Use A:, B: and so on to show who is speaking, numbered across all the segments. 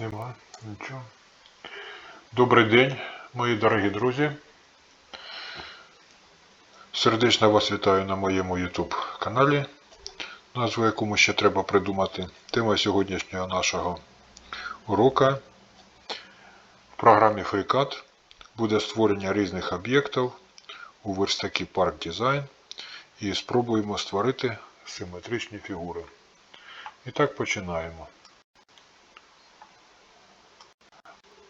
A: Нема нічого. Добрий день, мої дорогі друзі. Сердечно вас вітаю на моєму YouTube каналі, назву якому ще треба придумати. Тема сьогоднішнього нашого урока в програмі FreeCAD буде створення різних об'єктів у верстакі Park Design і спробуємо створити симетричні фігури. І так починаємо.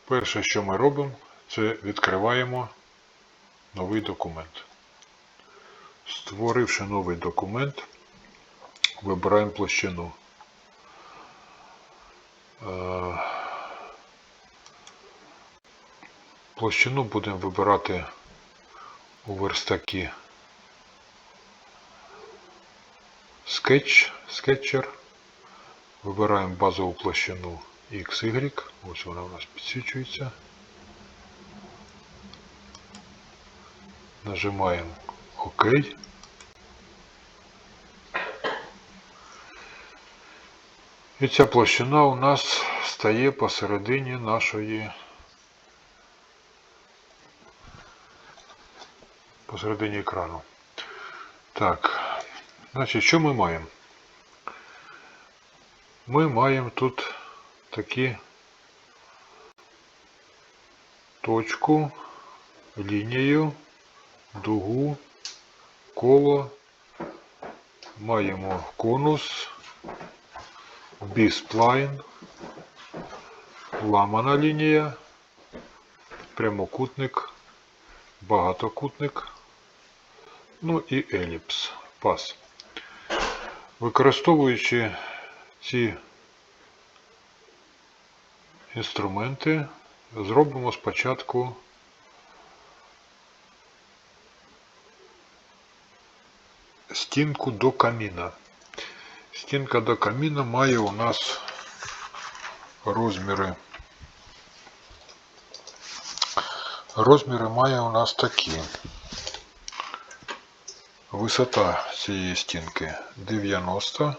A: Перше, що ми робимо, це відкриваємо новий документ. Створивши новий документ, вибираємо площину. Е, Площину будемо вибирати у верстакі Sketch, Sketcher. Вибираємо базову площину XY. Ось вона у нас підсвічується. Нажимаємо ОК. І ця площина у нас стає посередині нашої посередині екрану. Так, значить, що ми маємо? Ми маємо тут такі точку, лінію, дугу, коло, маємо конус, бісплайн, ламана лінія, прямокутник, багатокутник, ну і еліпс, пас. Використовуючи ці інструменти, зробимо спочатку стінку до каміна. Стінка до каміна має у нас розміри. Розміри має у нас такі. Висота цієї стінки 90.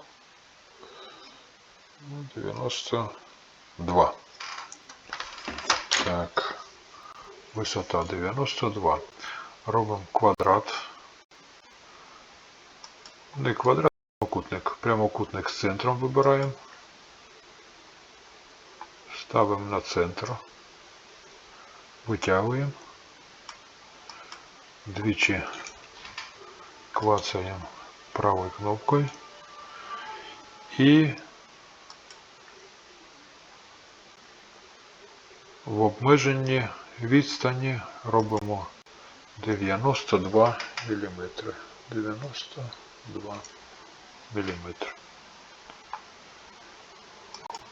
A: ну, 92. Так. Висота 92. Робимо квадрат. Не квадрат, прямокутник. Прямокутник з центром вибираємо. Ставимо на центр. Витягуємо. Двічі клацаємо правою кнопкою. І в обмеженні відстані робимо 92 мм. 92 мм.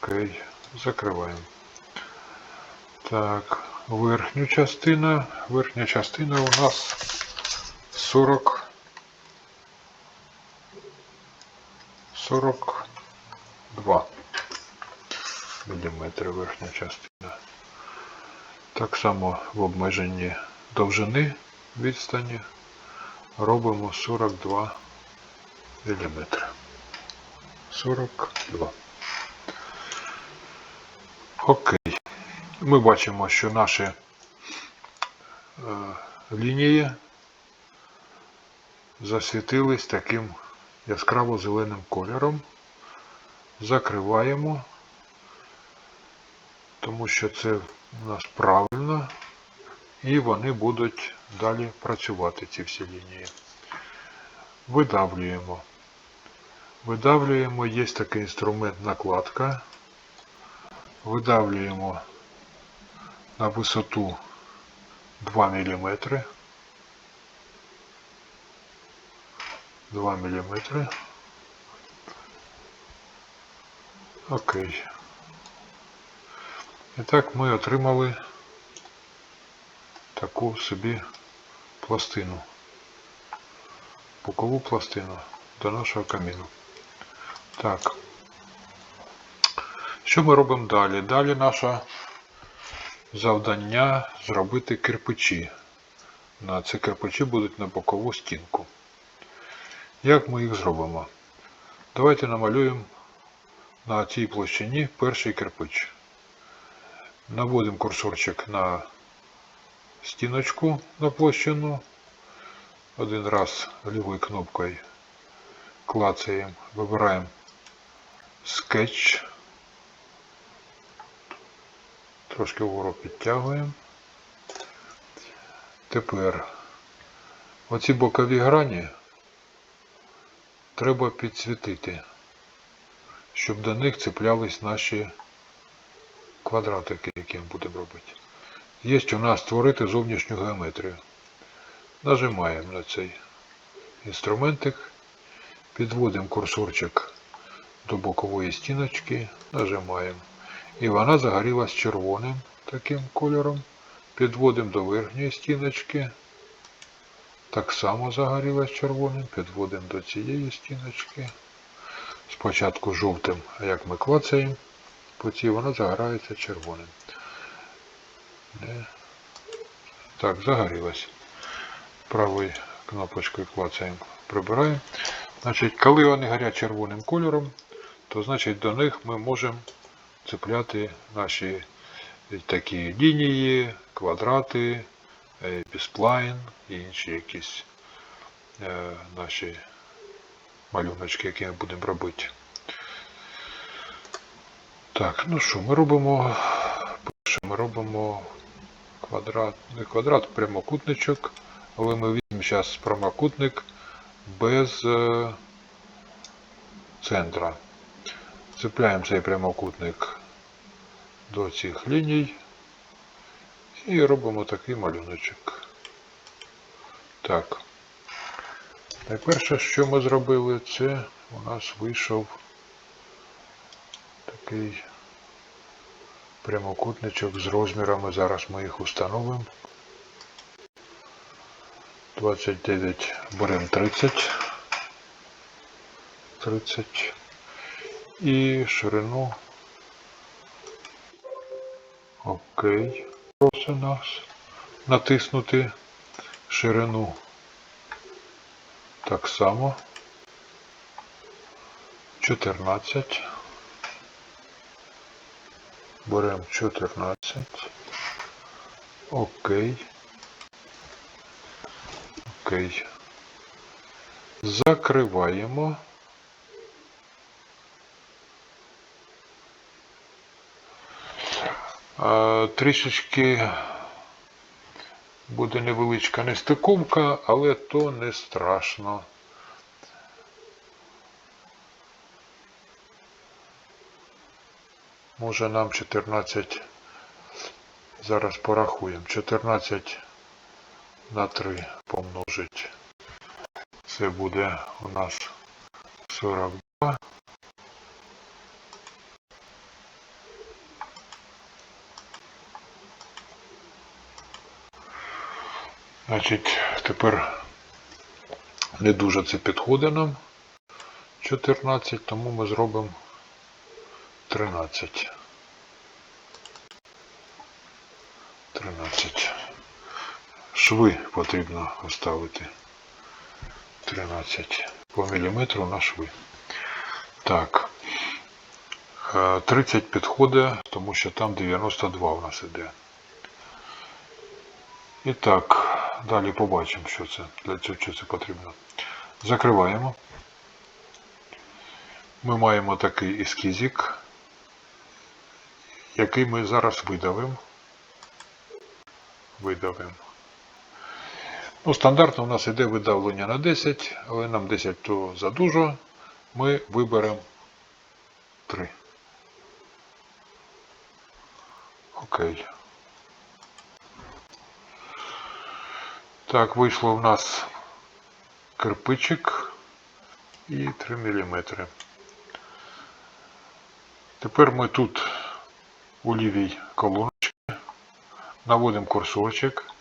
A: Окей, закриваємо. Так, верхню частину. Верхня частина у нас 40 42 мм верхня частина. Так само в обмеженні довжини відстані робимо 42 мм. 42. Окей. Ми бачимо, що наші е, лінії засвітились таким яскраво зеленим кольором. Закриваємо, тому що це у нас правильно, і вони будуть далі працювати, ці всі лінії. Видавлюємо. Видавлюємо, є такий інструмент накладка. Видавлюємо на висоту 2 мм. 2 мм. Окей. І так ми отримали таку собі пластину. Бокову пластину до нашого каміну. Так. Що ми робимо далі? Далі наше завдання зробити кирпичі. На ці кирпичі будуть на бокову стінку. Як ми їх зробимо? Давайте намалюємо на цій площині перший кирпич. Наводимо курсорчик на стіночку на площину. Один раз лівою кнопкою клацаємо, вибираємо скетч. Трошки вгору підтягуємо. Тепер оці бокові грані треба підсвітити, щоб до них цеплялись наші квадратики, які ми будемо робити. Є у нас створити зовнішню геометрію. Нажимаємо на цей інструментик, підводимо курсорчик до бокової стіночки, нажимаємо. І вона загорілась червоним таким кольором. Підводимо до верхньої стіночки. Так само загорілась червоним. Підводимо до цієї стіночки. Спочатку жовтим, як ми клацаємо, по цій вона загорається червоним. Де? Так, загорілась. Правою кнопочкою клацаємо, прибираємо. Значить, коли вони горять червоним кольором, то значить до них ми можемо цепляти наші такі лінії, квадрати, е, бісплайн і інші якісь е, наші малюночки, які ми будемо робити. Так, ну що, ми робимо, ми робимо квадрат, не квадрат, прямокутничок, але ми візьмемо зараз прямокутник без е, центра. Цепляємо цей прямокутник до цих ліній і робимо такий малюночок. Так. Найперше, що ми зробили, це у нас вийшов такий прямокутничок з розмірами. Зараз ми їх установимо. 29 беремо 30. 30 і ширину. Окей. Просить нас натиснути ширину. Так само. 14. Беремо 14. Окей. Окей. Закриваємо. Трішечки буде невеличка нестиковка, але то не страшно. Може нам 14, зараз порахуємо, 14 на 3 помножить. Це буде у нас 42. Значить, тепер не дуже це підходить нам 14, тому ми зробимо 13. 13. Шви потрібно оставити. 13 по міліметру на шви. Так. Е, 30 підходить, тому що там 92 у нас іде. І так, далі побачимо, що це для цього що це потрібно. Закриваємо. Ми маємо такий ескізик, який ми зараз видавимо. Видавимо. Ну, стандартно у нас йде видавлення на 10, але нам 10 то задужо. Ми виберемо 3. Окей. Так, вийшло в нас кирпичик і 3 мм. Тепер ми тут у лівій колоночці наводимо курсорчик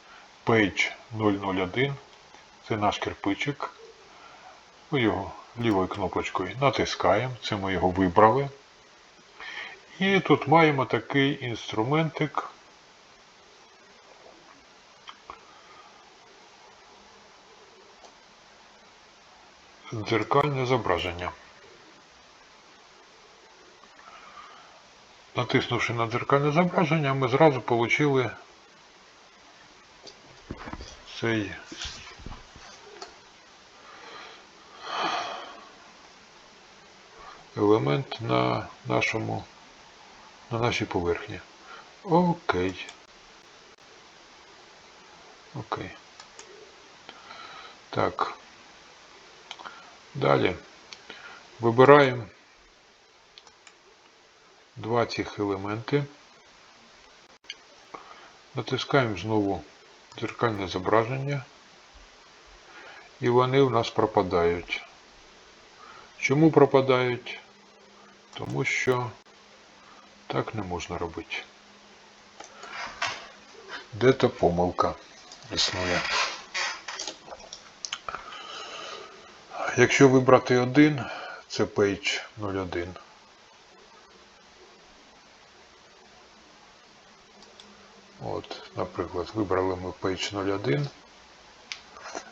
A: Page 001. Це наш кирпичик. Ми його лівою кнопочкою натискаємо. Це ми його вибрали. І тут маємо такий інструментик. Дзеркальне зображення. Натиснувши на дзеркальне зображення, ми зразу отримали цей елемент на нашому на нашій поверхні. Окей. Окей. Так. Далі вибираємо два цих елементи. Натискаємо знову дзеркальне зображення. І вони у нас пропадають. Чому пропадають? Тому що так не можна робити. Де-то помилка існує. Якщо вибрати один, це page 01. От, наприклад, вибрали ми page 01,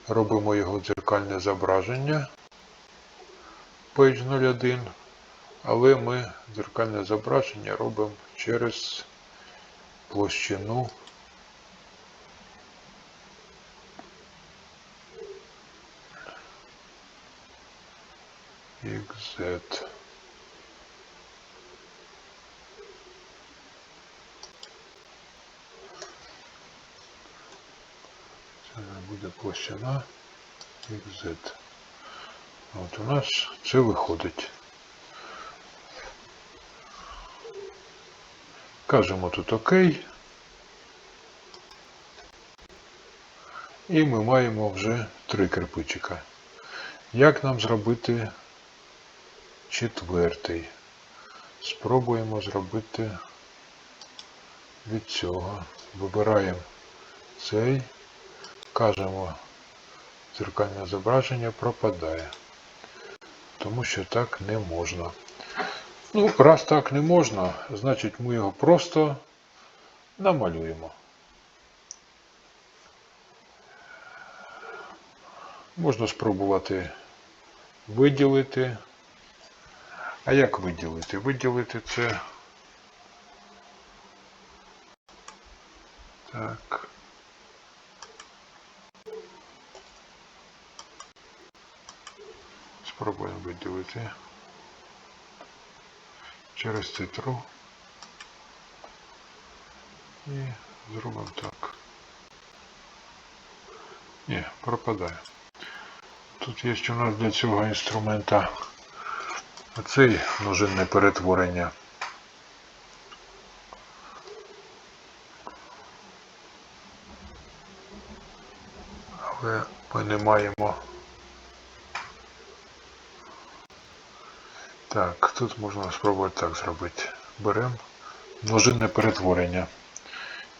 A: робимо його дзеркальне зображення. Page 01, але ми дзеркальне зображення робимо через площину XZ. Буде площина XZ. От у нас це виходить. Кажемо тут ОК. І ми маємо вже три кирпичика. Як нам зробити четвертий? Спробуємо зробити від цього. Вибираємо цей, кажемо, дзеркальне зображення пропадає. Тому що так не можна. Ну, раз так не можна, значить ми його просто намалюємо. Можна спробувати виділити. А як виділити? Виділити це. Так. Спробуємо виділити через цитру. І зробимо так. Ні, пропадає. Тут є у нас для цього інструмента оцей ножинне перетворення. Але ми не маємо. Так, тут можна спробувати так зробити. Беремо ножинне перетворення.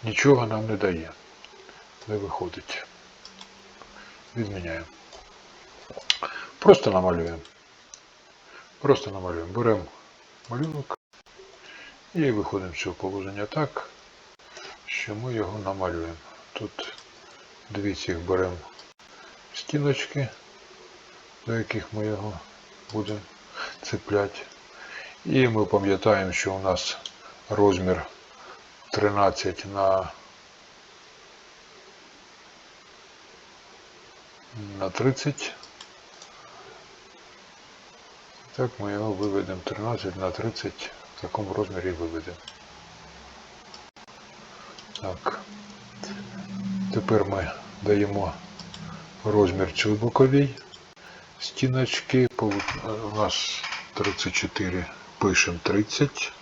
A: Нічого нам не дає. Не виходить. Відміняємо. Просто намалюємо. Просто намалюємо. Беремо малюнок і виходимо з цього положення так, що ми його намалюємо. Тут дві цих беремо стіночки, до яких ми його будемо цепляти. І ми пам'ятаємо, що у нас розмір 13 на на 30. Так ми його виведемо 13 на 30 в такому розмірі виведемо. Так. Тепер ми даємо розмір чубуковій стіночки. У нас 34, пишемо 30.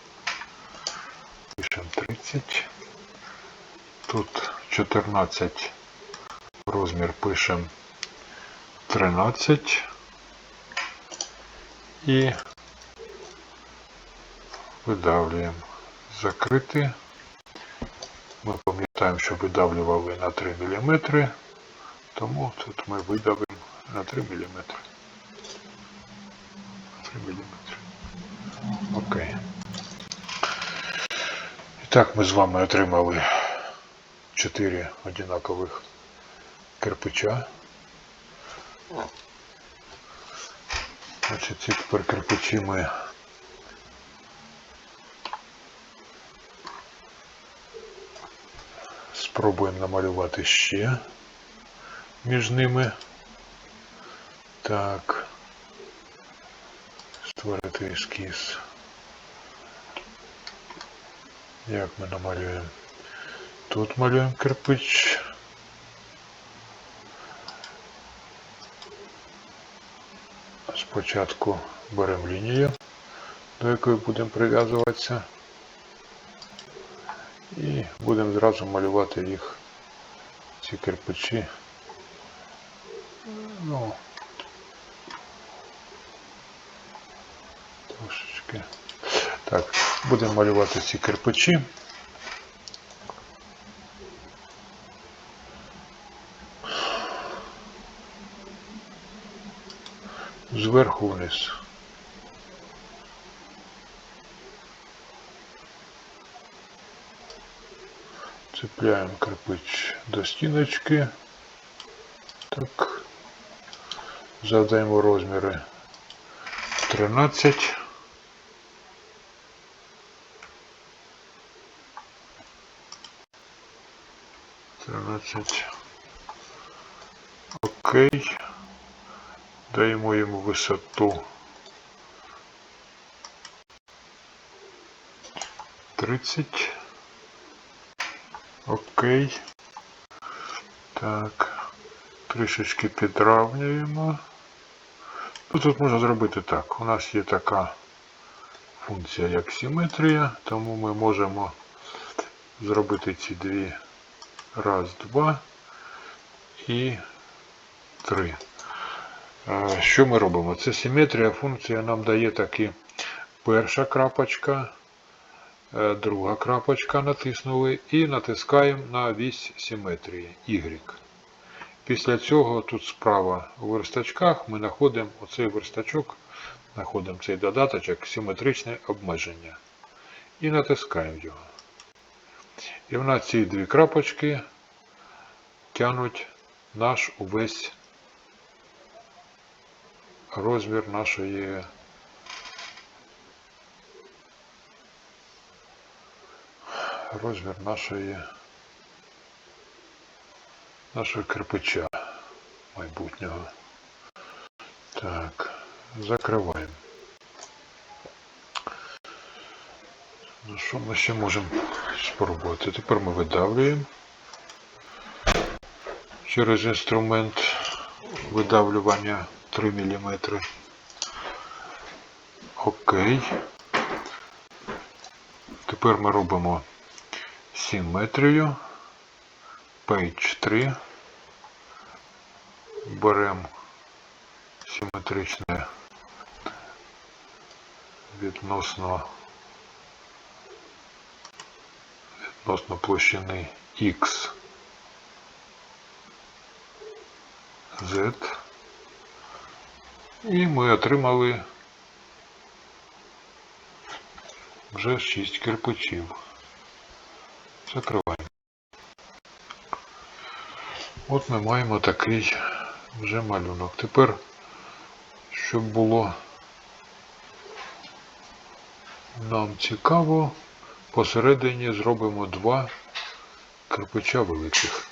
A: Пишемо 30. Тут 14 розмір пишемо 13 і видавлюємо. Закрити. Ми пам'ятаємо, що видавлювали на 3 мм, тому тут ми видавимо на 3 мм мм. Окей. І так, ми з вами отримали 4 одинакових кирпича. Значить, ці тепер кирпичі ми спробуємо намалювати ще між ними. Так. Створити ескіз. Як ми намалюємо? Тут малюємо кирпич. Спочатку беремо лінію, до якої будемо прив'язуватися. І будемо зразу малювати їх, ці кирпичі. Ну, трошечки. Так, будемо малювати ці кирпичі. Зверху вниз. Цепляємо кирпич до стіночки. Так. Задаємо розміри 13. Тринадцять. Окей. Даємо йому висоту 30. Окей. Так. Трішечки підравнюємо. Ну, тут можна зробити так. У нас є така функція, як симетрія, тому ми можемо зробити ці дві раз, два і три. Що ми робимо? Це симетрія, функція нам дає такі перша крапочка, е, друга крапочка натиснули і натискаємо на вісь симетрії Y. Після цього тут справа у верстачках ми знаходимо оцей верстачок, знаходимо цей додаточок симетричне обмеження. І натискаємо його. І в нас ці дві крапочки тянуть наш увесь розмір нашої розмір нашої нашого кирпича майбутнього. Так, закриваємо. Ну що ми ще можемо спробувати? Тепер ми видавлюємо через інструмент видавлювання 3 мм. Окей. Тепер ми робимо симетрію. Page 3. Беремо симетричне відносно відносно площини X Z. І ми отримали вже 6 кирпичів. Закриваємо. От ми маємо такий вже малюнок. Тепер, щоб було нам цікаво, посередині зробимо два кирпича великих.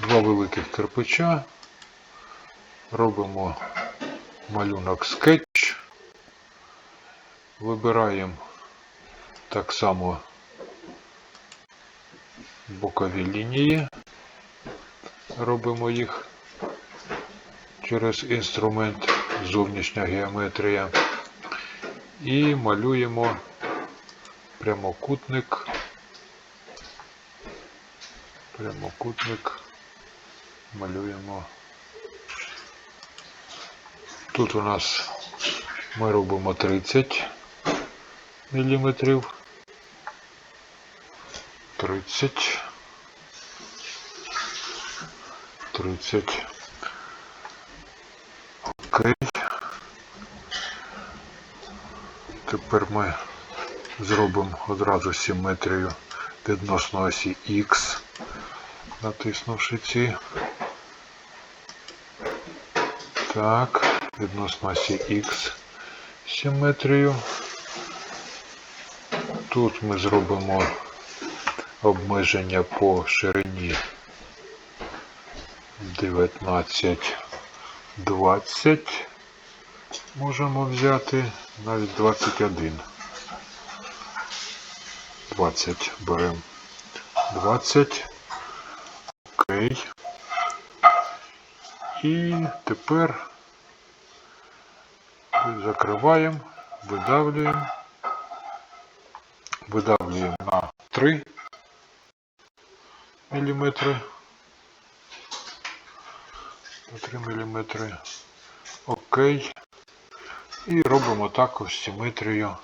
A: Два великих кирпича. Робимо малюнок скетч. Вибираємо так само бокові лінії. Робимо їх через інструмент зовнішня геометрія. І малюємо прямокутник. Прямокутник малюємо. Тут у нас ми робимо 30 міліметрів. 30. 30. Окей. Тепер ми зробимо одразу симетрію відносно осі X, натиснувши ці. Так, відносно осі X симетрію. Тут ми зробимо обмеження по ширині 19, 20. Можемо взяти навіть 21. 20 беремо. 20. Окей. І тепер закриваємо, видавлюємо. Видавлюємо на 3 міліметри. На 3 міліметри. Окей. І робимо також симетрію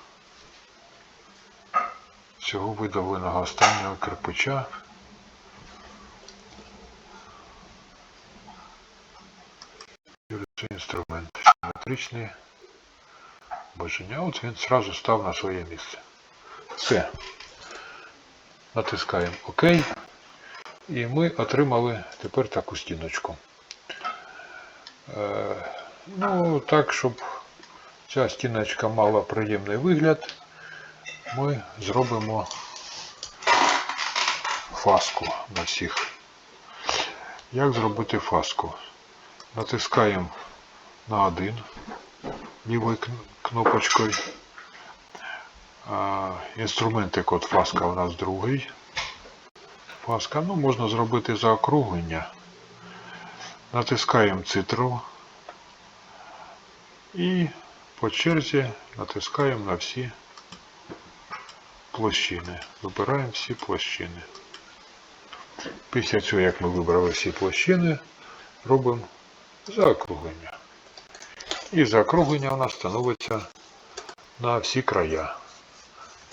A: цього видавленого останнього кирпича. Цей інструмент симетричний бажання. От він зразу став на своє місце. Все. Натискаємо ОК. І ми отримали тепер таку стіночку. Е, ну, так, щоб ця стіночка мала приємний вигляд, ми зробимо фаску на всіх. Як зробити фаску? Натискаємо на один лівою кнопочкою. А, Інструменти код фаска у нас другий. Фаска, ну можна зробити заокруглення. Натискаємо цитру і по черзі натискаємо на всі площини. Вибираємо всі площини. Після цього, як ми вибрали всі площини, робимо заокруглення. І заокруглення у нас становиться на всі края.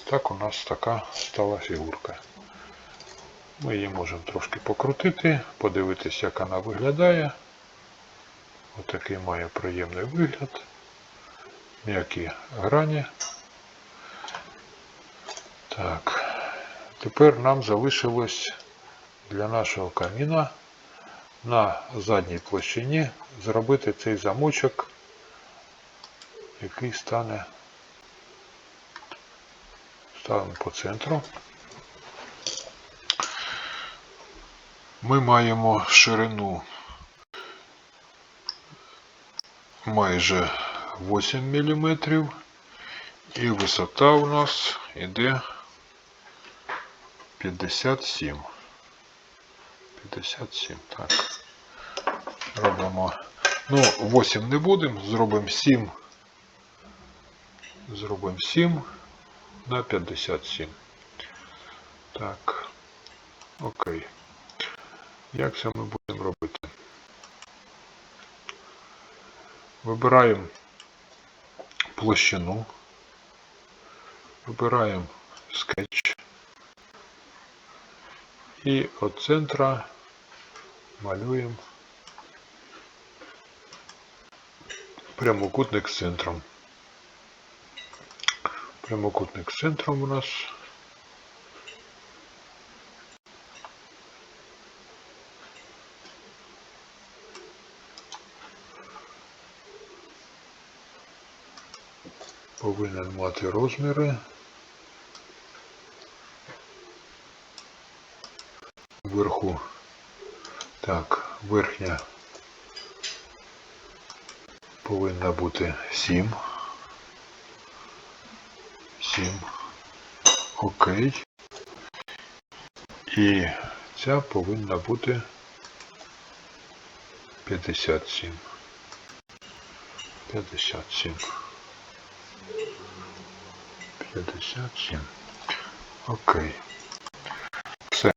A: Так у нас така стала фігурка. Ми її можемо трошки покрутити, подивитися, як вона виглядає. Отакий має приємний вигляд. М'які грані. Так. Тепер нам залишилось для нашого каміна на задній площині зробити цей замочок, який стане ставимо по центру. Ми маємо ширину майже 8 мм і висота у нас іде 57. 57, так. Робимо. Ну, 8 не будемо, зробимо 7. Зробимо 7 на 57. Так. Окей. Як це ми будемо робити? Вибираємо площину. Вибираємо скетч. І від центра малюємо прямокутник з центром. Прямокутник з центром у нас. Повинен мати розміри. Вверху. Так, верхня повинна бути 7. 7. Окей. І ця повинна бути 57. 57. 57. Окей. Все.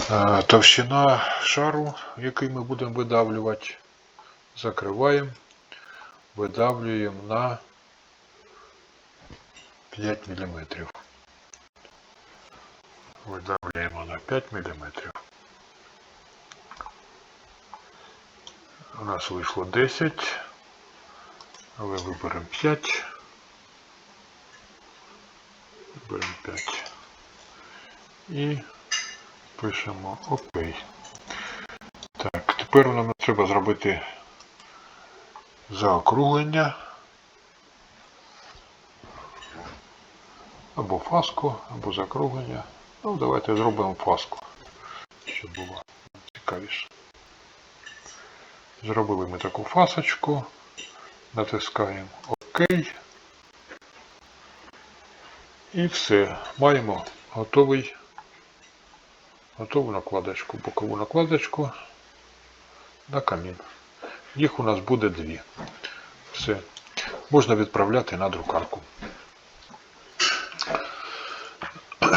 A: Е, Товщина шару, який ми будемо видавлювати, закриваємо, видавлюємо на 5 мм. Видавлюємо на 5 мм. У нас вийшло 10, але виберемо 5. Виберемо 5. І пишемо ОК. Так, тепер нам треба зробити заокруглення. Або фаску, або закруглення. Ну, давайте зробимо паску, щоб було цікавіше. Зробили ми таку фасочку, натискаємо ОК. І все. Маємо готовий, готову накладочку, бокову накладочку на камін. Їх у нас буде дві. Все. Можна відправляти на друкарку.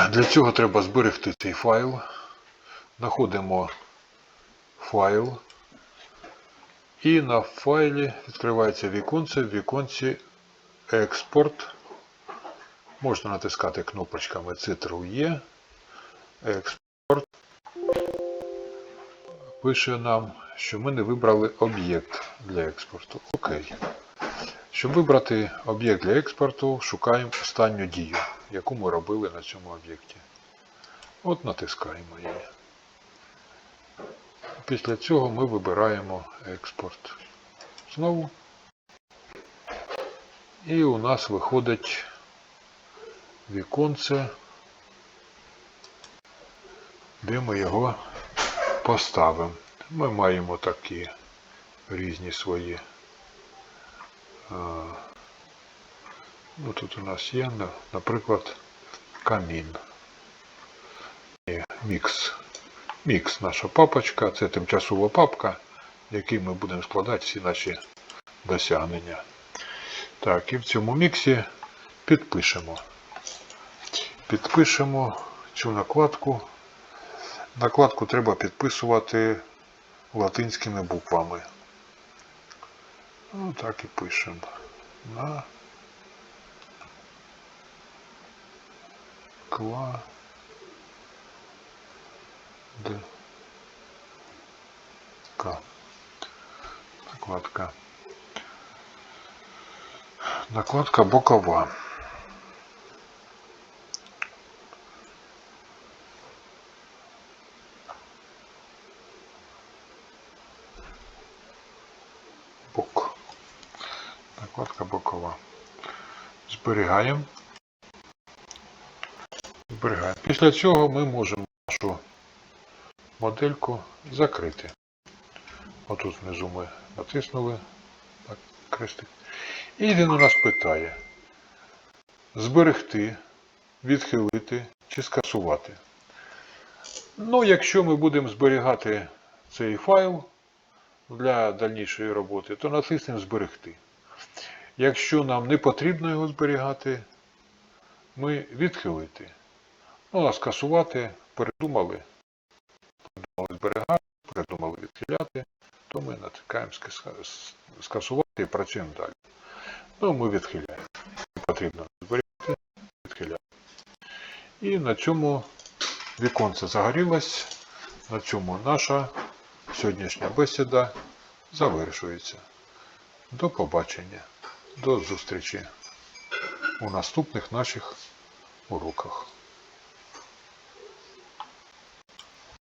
A: Для цього треба зберегти цей файл. Знаходимо файл. І на файлі відкривається віконце. В віконці експорт. Можна натискати кнопочками Ctrl-E. Експорт. Пише нам, що ми не вибрали об'єкт для експорту. Окей. Щоб вибрати об'єкт для експорту, шукаємо останню дію, яку ми робили на цьому об'єкті. От натискаємо її. Після цього ми вибираємо експорт. Знову. І у нас виходить віконце, де ми його поставимо. Ми маємо такі різні свої. Ну, тут у нас є, наприклад, камін. Мікс. Мікс наша папочка, це тимчасова папка, в якій ми будемо складати всі наші досягнення. Так, і в цьому міксі підпишемо. Підпишемо цю накладку. Накладку треба підписувати латинськими буквами. Ну, так і пишемо. На кла Д К. Накладка. Накладка бокова. Бок. Накладка бокова. Зберігаємо. Зберігаємо. Після цього ми можемо нашу модельку закрити. Отут внизу ми натиснули так, крестик. І він у нас питає зберегти, відхилити чи скасувати. Ну, якщо ми будемо зберігати цей файл для дальнішої роботи, то натиснемо зберегти. Якщо нам не потрібно його зберігати, ми відхилити. Ну, а скасувати, передумали, передумали зберігати, передумали відхиляти, то ми натикаємо скасувати і працюємо далі. Ну, ми відхиляємо. Не потрібно зберігати, відхиляємо. І на цьому віконце загорілось. На цьому наша сьогоднішня бесіда завершується. До побачення. До зустрічі у наступних наших уроках.